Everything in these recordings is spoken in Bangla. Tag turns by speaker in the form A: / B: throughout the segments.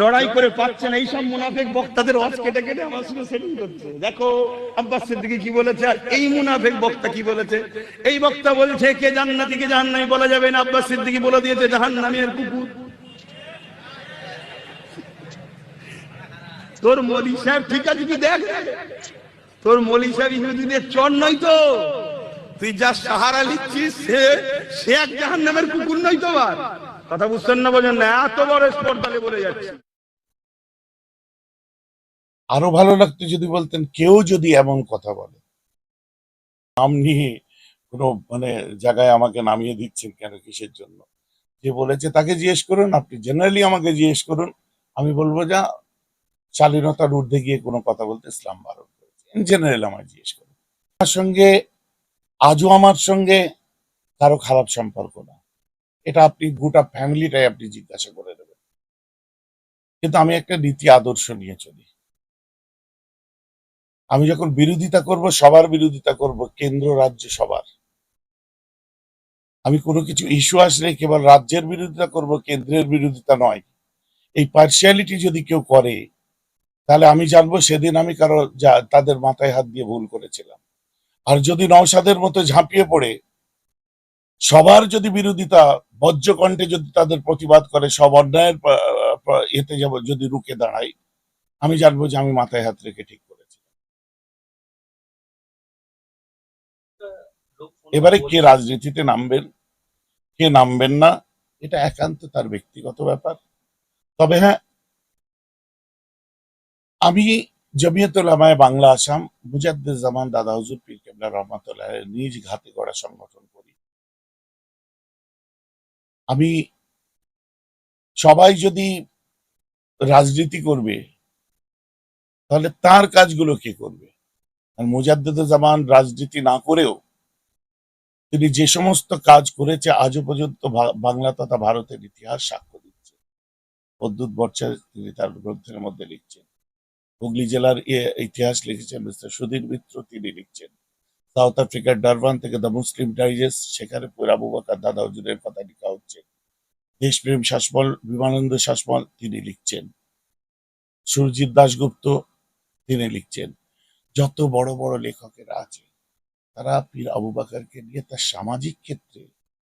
A: লড়াই করে পাচ্ছেন, এইসব মুনাফেক বক্তাদের ওয়াজ কেটে কেটে আমার সঙ্গে সেটিং করছে। দেখো, আব্বাস সিদ্দিকি কি বলেছে? আর এই মুনাফেক বক্তা কি বলেছে? এই বক্তা বলছে, কে জান্নাতি, কে জাহান্নামি বলা যাবে না? আব্বাস সিদ্দিকি বলে দিয়েছে জাহান্নামি আর কুকুর। তোর মলি সাহেব, ঠিক আছে কি দেখ? তোর মলি সাহেব ইহুদিদের চর নয় তো? তুই যা সাহারা লিখছিস সে সে এক জাহান্নামের কুকুর নয় তো আর কথা বুঝছেন না বোঝেন না, এত বড় স্পর্ধালে বলে যাচ্ছে।
B: আরও ভালো লাগতো যদি বলতেন, কেউ যদি এমন কথা বলে। নাম নিয়ে কোনো মানে জায়গায় আমাকে নামিয়ে দিচ্ছেন কেন কিসের জন্য? যে বলেছে তাকে জিজ্ঞেস করুন, আপনি জেনারেলি আমাকে জিজ্ঞেস করুন। আমি বলব যা, শালীনতার ঊর্ধ্বে গিয়ে কোনো কথা বলতে ইসলাম বারণ করেছে। জেনারেল আমায় জিজ্ঞেস করুন। আমার সঙ্গে, আজও আমার সঙ্গে কারও খারাপ সম্পর্ক না। এটা আপনি গোটা ফ্যামিলিটাই আপনি জিজ্ঞাসা করে দেবেন কিন্তু আমি একটা নীতি আদর্শ নিয়ে চলি। আমি যখন বিরোধিতা করব, সবার বিরোধিতা করব, কেন্দ্র, রাজ্য, সবার। আমি কোনো কিছু ইস্যু আসলে কেবল রাজ্যের বিরোধিতা করব, কেন্দ্রের বিরোধিতা নয়। এই পার্সিয়ালিটি যদি কেউ করে, তাহলে আমি জানব সেদিন আমি কারও যা- তাদের মাথায় হাত দিয়ে ভুল করেছিলাম। আর যদি নওশাদের মতো ঝাঁপিয়ে পড়ে, সবার যদি বিরোধিতা বজ্রকণ্ঠে যদি তাদের প্রতিবাদ করে, সব অন্যায়ের এতে যাব, যদি রুখে দাঁড়াই, আমি জানব যে আমি মাথায় হাত রেখে ঠিক করেছি। এবারে কে রাজনীতিতে নামবেন, কে নামবেন না, এটা একান্ত তার ব্যক্তিগত ব্যাপার। তবে হ্যাঁ আমি জমিয়তুলামায় বাংলা আসাম মুজাদ্দের জামান দাদা হুজুর পীর কেবলা রহমতুল্লাহ নিজ ঘাতে গড়া সংগঠন আমি সবাই যদি রাজনীতি করবে, তাহলে তার কাজগুলো কে করবে? আর জামান রাজনীতি না করেও তিনি যে সমস্ত কাজ করেছে, আজও পর্যন্ত বাংলা তথা ভারতের ইতিহাস সাক্ষ্য দিচ্ছে। অদ্ভুত বর্ষার তিনি তার গ্রন্থের মধ্যে লিখছেন। হুগলি জেলার ইতিহাস লিখেছেন মিস্টার সুধীর মিত্র, তিনি লিখছেন। সাউথ আফ্রিকার ডারবান থেকে দ্য মুসলিম ডাইজেস্ট, সেখানে আবু বকর, দাদা হুজুরের কথা লেখা হচ্ছে। দেশপ্রেম শাসমল, বিমানন্দ শাসমল তিনি লিখছেন। সুরজিৎ দাশগুপ্ত তিনি লিখছেন। যত বড় বড় লেখকেরা আছে, তারা পীর আবু বাকারকে নিয়ে তার সামাজিক ক্ষেত্রে,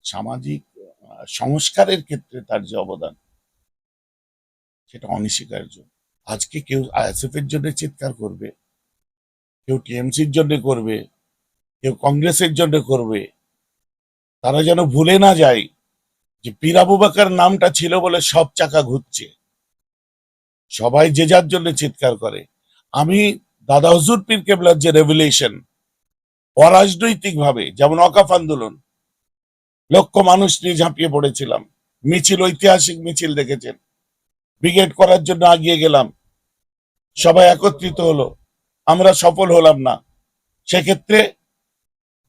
B: সামাজিক সংস্কারের ক্ষেত্রে তার যে অবদান, সেটা অনস্বীকার্য। আজকে কেউ আইএসএফ এর জন্য চিৎকার করবে, কেউ টিএমসির জন্য করবে কেউ কংগ্রেসের জন্য করবে, তারা যেন ভুলে না যায় যে পীর আবু বাকার নামটা ছিল বলে সব চাকা ঘুরছে। সবাই যে যার জন্য চিৎকার করে। আমি দাদা হুজুর পীর কেবলার যে রেভুলেশন অরাজনৈতিক ভাবে যেমন অকাফ আন্দোলন, লক্ষ মানুষ নিয়ে ঝাঁপিয়ে পড়েছিলাম। মিছিল, ঐতিহাসিক মিছিল দেখেছেন। ব্রিগেড করার জন্য আগিয়ে গেলাম। সবাই একত্রিত হলো। আমরা সফল হলাম না। সেক্ষেত্রে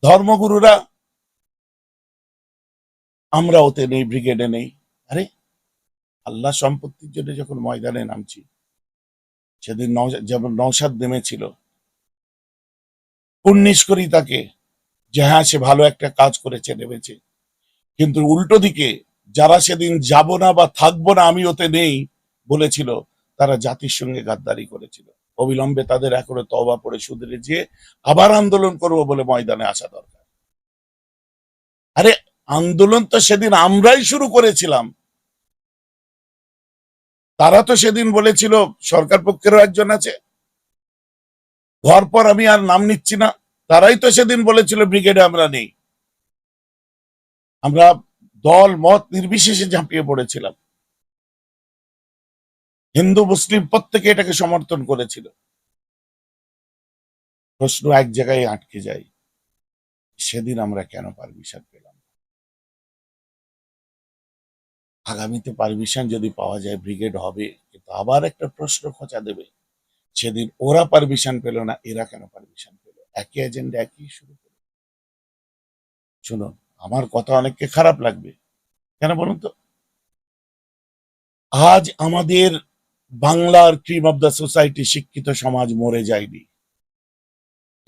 B: ধর্মগুরুরা আমরা ওতে নেই ব্রিগেডে নেই। আরে, আল্লাহ সম্পত্তির জন্য যখন ময়দানে নামছি, সেদিন যেমন নৌসাদ নেমেছিল, উন্নিশ করি তাকে, যে হ্যাঁ সে ভালো একটা কাজ করেছে, নেমেছে। কিন্তু উল্টো দিকে যারা সেদিন যাব না বা থাকব না, আমি ওতে নেই বলেছিল, তারা জাতির সঙ্গে গাদ্দারি করেছিল। অবিলম্বে তাদের একরে তবা পড়ে সুধরে যে আবার আন্দোলন করব বলে ময়দানে আসা দরকার। আরে আন্দোলন তো সেদিন আমরাই শুরু করেছিলাম। তারা তো সেদিন বলেছিল, সরকার পক্ষেরও একজন আছে। ঘর পর আমি আর নাম নিচ্ছি না। তারাই তো সেদিন বলেছিল, ব্রিগেডে আমরা নেই। আমরা দল, মত নির্বিশেষে ঝাঁপিয়ে পড়েছিলাম। হিন্দু, মুসলিম প্রত্যেকে এটাকে সমর্থন করেছিল। প্রশ্ন এক জায়গায় আটকে যায়, সেদিন আমরা কেন পারমিশন পেলাম আগামীতে পারমিশন যদি পাওয়া যায় ব্রিগেড হবে, কিন্তু আবার একটা প্রশ্ন খোঁচা দেবে, সেদিন ওরা পারমিশন পেল না, এরা কেন পারমিশন পেল? একই এজেন্ডা একই শুরু করল। শুনুন, আমার কথা অনেককে খারাপ লাগবে। কেন বলুন তো? আজ আমাদের বাংলার ক্রিম অব দ্য সোসাইটি শিক্ষিত সমাজ মরে যায়নি।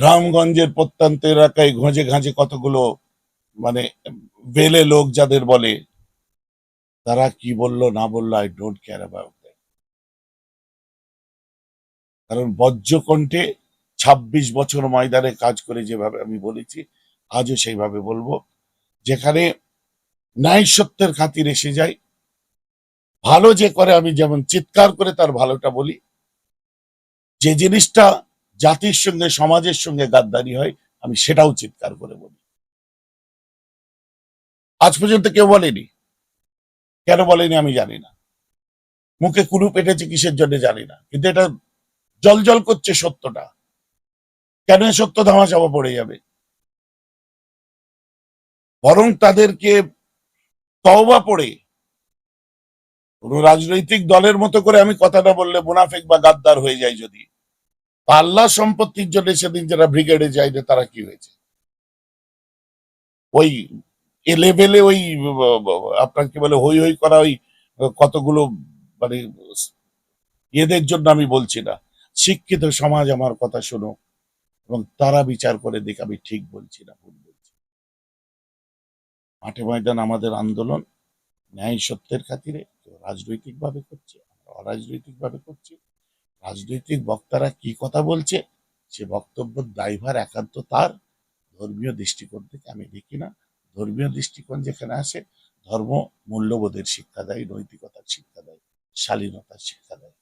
B: রামগঞ্জের প্রত্যন্ত এলাকায় ঘোঁজে ঘাঁজে কতগুলো মানে বেলে লোক যাদের বলে, তারা কি বলল না বলল আই ডোন্ট কেয়ার অ্যাবাউট কারণ বজ্রকণ্ঠে ছাব্বিশ বছর ময়দানে কাজ করে যেভাবে আমি বলেছি, আজও সেইভাবে বলব। যেখানে ন্যায় সত্যের খাতির এসে যায় ভালো যে করে আমি যেমন চিৎকার করে তার ভালোটা বলি, যে জিনিসটা জাতির সঙ্গে, সমাজের সঙ্গে গাদ্দারি হয়, আমি সেটাও চিৎকার করে বলি। আজ পর্যন্ত কেউ বলেনি। কেন বলেনি আমি জানি না। মুখে কুলু পেটেছে কিসের জন্য জানি না। কিন্তু এটা জল জল করছে সত্যটা। কেন সত্য ধামা চাপা পড়ে যাবে? বরং তাদেরকে তওবা পড়ে কোনো রাজনৈতিক দলের মতো করে আমি কথাটা বললে মুনাফেক বা গাদ্দার হয়ে যায় যদি। আল্লাহ সম্পত্তির জন্য সেদিন যারা ব্রিগেডে যায় যে তারা কি হয়েছে? ওই এ লেভেলে ওই, আপনার কি বলে হই হই করা ওই কতগুলো মানে এদের জন্য আমি বলছি না। শিক্ষিত সমাজ আমার কথা শোনো, এবং তারা বিচার করে দেখ আমি ঠিক বলছি না, ভুল বলছি। মাঠে ময়দান আমাদের আন্দোলন ন্যায় সত্যের খাতিরে। কেউ রাজনৈতিক ভাবে করছে, আমরা অরাজনৈতিক ভাবে করছি। রাজনৈতিক বক্তারা কি কথা বলছে, সে বক্তব্য দায়ভার একান্ত তার। ধর্মীয় দৃষ্টিকোণ থেকে আমি দেখি না। ধর্মীয় দৃষ্টিকোণ যেখানে আসে, ধর্ম মূল্যবোধের শিক্ষা দেয়, নৈতিকতার শিক্ষা দেয়, শালীনতার শিক্ষা দেয়।